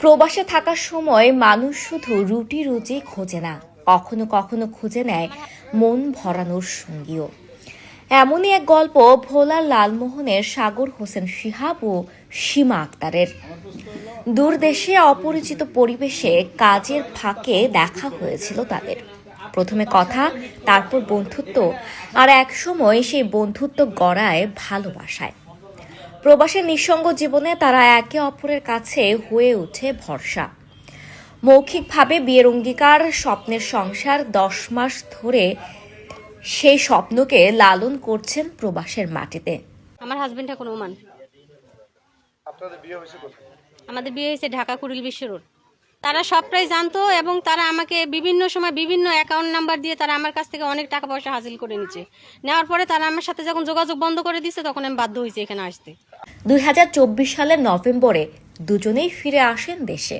প্রবাসে থাকার সময় মানুষ শুধু রুটি রুজি খোঁজে না, কখনো কখনো খুঁজে নেয় মন ভরানোর সঙ্গীও। এমনই এক গল্প ভোলার লালমোহনের সাগর হোসেন শিহাব ও সীমা আক্তারের। দূর দেশে অপরিচিত পরিবেশে কাজের ফাঁকে দেখা হয়েছিল তাদের। প্রথমে কথা তারপর বন্ধুত্ব আর এক সময় সেই বন্ধুত্ব গড়ায় ভালোবাসায়। প্রবাসের নিঃসঙ্গ জীবনে তারা একে অপরের কাছে হয়ে ওঠে ভরসা। মৌখিকভাবে বিয়ের অঙ্গীকার স্বপ্নের সংসার দশ মাস ধরে সেই স্বপ্নকে লালন করছেন প্রবাসের মাটিতে। আমার হাজবেন্ড এখন ওমান। আপনাদের বিয়ে হয়েছে কোথায়? আমাদের বিয়ে হয়েছে ঢাকা কুড়িল বিশ্ব রোড। তারা সবটাই জানতো এবং তারা আমাকে বিভিন্ন সময় বিভিন্ন অ্যাকাউন্ট নাম্বার দিয়ে তারা আমার কাছ থেকে অনেক টাকা পয়সা হাসিল করে নিচ্ছে নেওয়ার পরে তারা আমার সাথে যখন যোগাযোগ বন্ধ করে দিচ্ছে তখন আমি বাধ্য হয়েছি এখানে আসতে। দুই সালের নভেম্বরে দুজনেই ফিরে আসেন দেশে।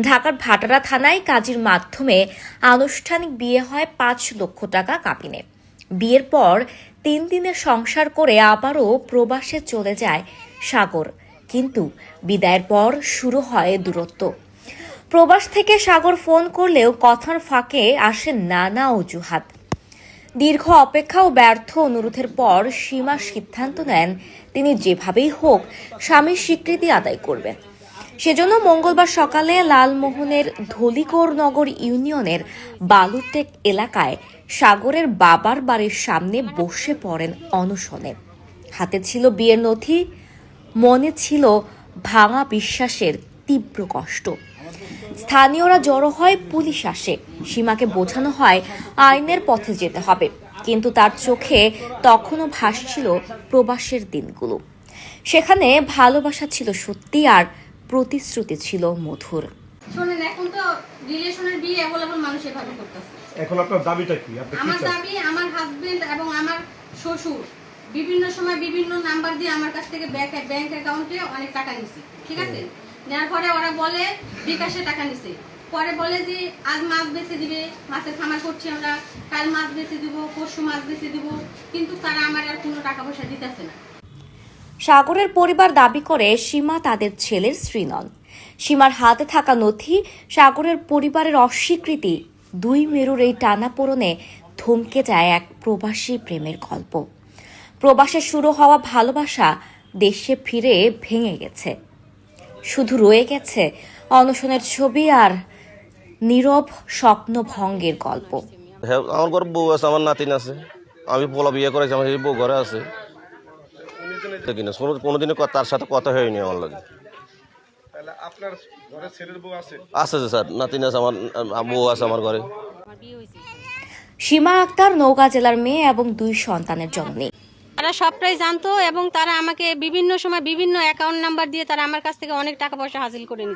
ঢাকার ভাটারা থানায় কাজের মাধ্যমে আনুষ্ঠানিক বিয়ে হয় পাঁচ লক্ষ টাকা কাবিনে বিয়ের পর তিন দিনের সংসার করে আবারও প্রবাসে চলে যায় সাগর। কিন্তু বিদায়ের পর শুরু হয় দূরত্ব। প্রবাস থেকে সাগর ফোন করলেও কথার ফাঁকে আসে নানা অজুহাত। দীর্ঘ অপেক্ষা ও ব্যর্থ অনুরোধের পর সীমা সিদ্ধান্ত নেন, তিনি যেভাবেই হোক স্বামীর স্বীকৃতি আদায় করবেন। সেজন্য মঙ্গলবার সকালে লালমোহনের ধলিকোর নগর ইউনিয়নের বালুটেক এলাকায় সাগরের বাবার বাড়ির সামনে বসে পড়েন অনশনে। হাতে ছিল বিয়ের নথি, মনে ছিল ভাঙা বিশ্বাসের তীব্র কষ্ট। স্থানীয়রা জড়ো হয় পুলিশ আসে। সীমাকে বোঝানো হয় আইনের পথে যেতে হবে। কিন্তু তার চোখে তখনও ভাসছিল প্রবাসের দিনগুলো। সেখানে ভালোবাসা ছিল সত্যি আর প্রতিশ্রুতি ছিল মধুর। শোনেন এখন তো রিলেশনের বিয়ে অ্যাভেলেবল মানুষ এভাবে করতেছে। এখন আপনার দাবিটা কি? আপনি আমার দাবি আমার হাজবেন্ড এবং আমার শ্বশুর বিভিন্ন সময় বিভিন্ন নাম্বার দিয়ে আমার কাছ থেকে ব্যাংক ব্যাংক অ্যাকাউন্টে অনেক টাকা নিছে। ঠিক আছে? নেওয়ার পরে ওরা বলে, বিকাশে টাকা নিছে। পরে বলে যে, আজ মাছ বেচে দিবে মাছের খামার করছি আমরা, কাল মাছ বেচে দিব, পরশু মাছ বেচে দিব, কিন্তু তারা আমার আর কোনো টাকা পয়সা দিতেছে না। সাগরের পরিবার দাবি করে সীমা তাদের ছেলের স্ত্রী নন সীমার হাতে থাকা নথি, সাগরের পরিবারের অস্বীকৃতি, দুই মেরুর এই টানাপোড়নে থমকে যায় এক প্রবাসী প্রেমের গল্প। প্রবাসে শুরু হওয়া ভালোবাসা দেশে ফিরে ভেঙে গেছে। শুধু রয়ে গেছে অনশনের ছবি আর নীরব স্বপ্ন ভঙ্গের গল্প। হ্যাঁ আমার ঘরে বউ আছে আমার নাতিন আছে। আমি পোলা বিয়ে করেছি আমার সেই বউ ঘরে আছে। কিনা কোনো কোনোদিনও তার সাথে কথা হয়নি আমার লাগে। তাহলে আপনার ঘরে ছেলের বউ আছে? স্যার নাতিন আছে আমার বউ আছে আমার ঘরে। আমার বিয়ে হয়েছে সীমা আক্তার নৌকা জেলার মেয়ে এবং দুই সন্তানের জননী। তারা সবটাই জানতো এবং তারা আমাকে বিভিন্ন সময় বিভিন্ন অ্যাকাউন্ট নাম্বার দিয়ে তারা আমার কাছ থেকে অনেক টাকা পয়সা হাসিল করে নিচ্ছে